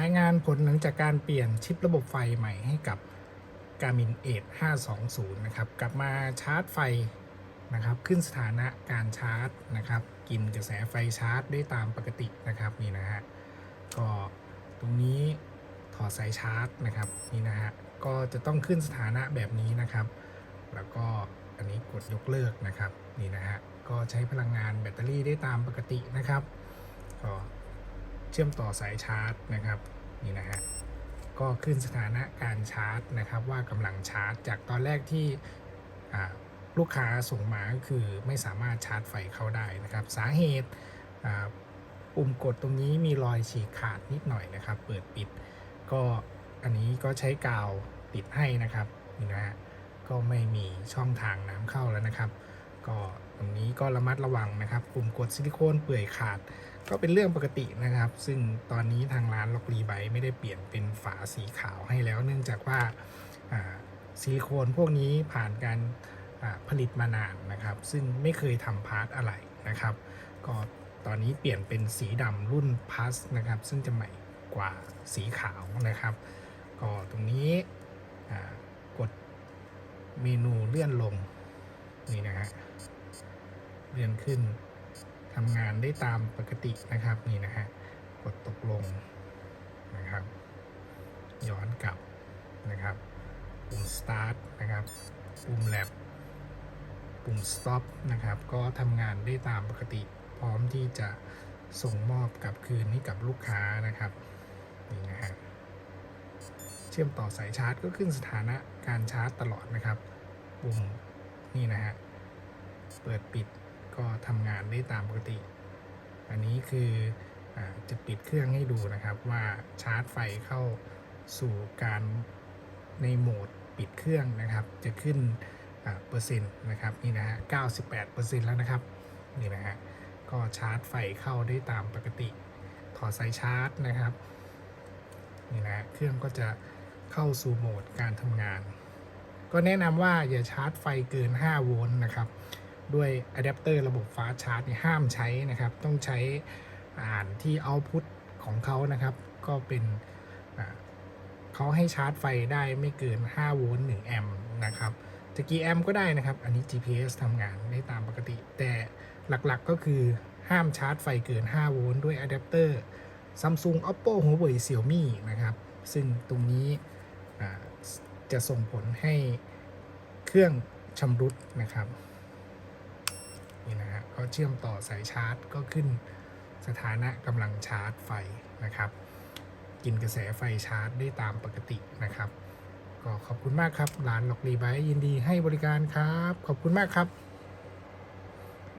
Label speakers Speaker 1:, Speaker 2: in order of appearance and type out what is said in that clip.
Speaker 1: รายงานผลหลังจากการเปลี่ยนชิประบบไฟใหม่ให้กับ Garmin Edge 520 นะครับ กลับมาชาร์จไฟนะครับ ขึ้นสถานะการชาร์จนะครับ กินกระแสไฟชาร์จได้ตามปกตินะครับนี่นะฮะก็ตรงนี้ถอดสายชาร์จนะครับนี่นะฮะก็จะต้องขึ้นสถานะแบบนี้นะครับ แล้วก็อันนี้กดยกเลิกนะครับนี่นะฮะก็ใช้พลังงานแบตเตอรี่ได้ตามปกตินะครับก็ ชื่อมต่อสายชาร์จนะครับนี่นะฮะก็ขึ้นสถานะการชาร์จนะครับ ว่ากำลังชาร์จ จากตอนแรกที่ลูกค้าส่งมาก็คือไม่สามารถชาร์จไฟเข้าได้นะครับ สาเหตุปุ่มกดตรงนี้มีรอยฉีกขาดนิดหน่อยนะครับ เปิดปิด ก็อันนี้ก็ใช้กาวติดให้นะครับนี่นะฮะก็ไม่มีช่องทางน้ำเข้าแล้วนะครับ ก็ ตรงนี้ก็ระมัดระวังนะครับปุ่มกดซิลิโคนเปื่อยขาด ก็เป็นเรื่องปกตินะครับ ซึ่งตอนนี้ทางร้านล็อกรีไบไม่ได้เปลี่ยนเป็นฝาสีขาวให้แล้ว เนื่องจากว่าซิลิโคนพวกนี้ผ่านการผลิตมานานนะครับ ซึ่งไม่เคยทำพาร์ทอะไรนะครับ ก็ตอนนี้เปลี่ยนเป็นสีดำรุ่นพัสนะครับ ซึ่งจะใหม่กว่าสีขาวนะครับ ก็ตรงนี้กดเมนูเลื่อนลงนี่นะฮะ เลื่อนขึ้นทำงานได้ตามปกตินะครับนี่นะฮะกดตกลงนะครับ ย้อนกลับนะครับปุ่ม start นะครับปุ่ม lab ปุ่ม stop นะครับ ก็ทำงานได้ตามปกติ พร้อมที่จะส่งมอบกลับคืนให้กับลูกค้านะครับนี่นะฮะเชื่อมต่อสายชาร์จก็ขึ้นสถานะการชาร์จตลอดนะครับ ปุ่มนี่นะฮะ เปิดปิดก็ทำงานได้ตามปกติ อันนี้คืออจะปิดเครื่องให้ดูนะครับว่าชาร์จไฟเข้าสู่การในโหมดปิดเครื่องนะครับ จะขึ้นเปอร์เซ็นต์นะครับนี่นะฮะ 98เปอร์เซ็นต์แล้วนะครับนี่นะฮะก็ชาร์จไฟเข้าได้ตามปกติ ถอดสายชาร์จนะครับนี่นะฮะเครื่องก็จะเข้าสู่โหมดการทำงาน ก็แนะนำว่าอย่าชาร์จไฟเกิน 5 โวลต์นะครับ ด้วยอะแดปเตอร์ระบบฟ้าชาร์จเนี่ยห้ามใช้นะครับ ต้องใช้อ่านที่เอาพุตของเขานะครับ ก็เป็นเขาให้ชาร์จไฟได้ไม่เกิน 5 โวลต์1แอมป์นะครับจะกี่แอมป์ก็ได้นะครับ อันนี้ GPS ทำงานได้ตามปกติ แต่หลักๆก็คือห้ามชาร์จไฟเกิน 5 โวลต์ด้วยอะแดปเตอร์ Samsung Oppo Huawei Xiaomi นะครับ ซึ่งตรงนี้จะส่งผลให้เครื่องชำรุดนะครับ นี่นะฮะก็เชื่อมต่อสายชาร์จก็ขึ้นสถานะกำลังชาร์จไฟนะครับ กินกระแสไฟชาร์จได้ตามปกตินะครับ ก็ขอบคุณมากครับร้านล็อกรีไบยินดีให้บริการครับ ขอบคุณมากครับ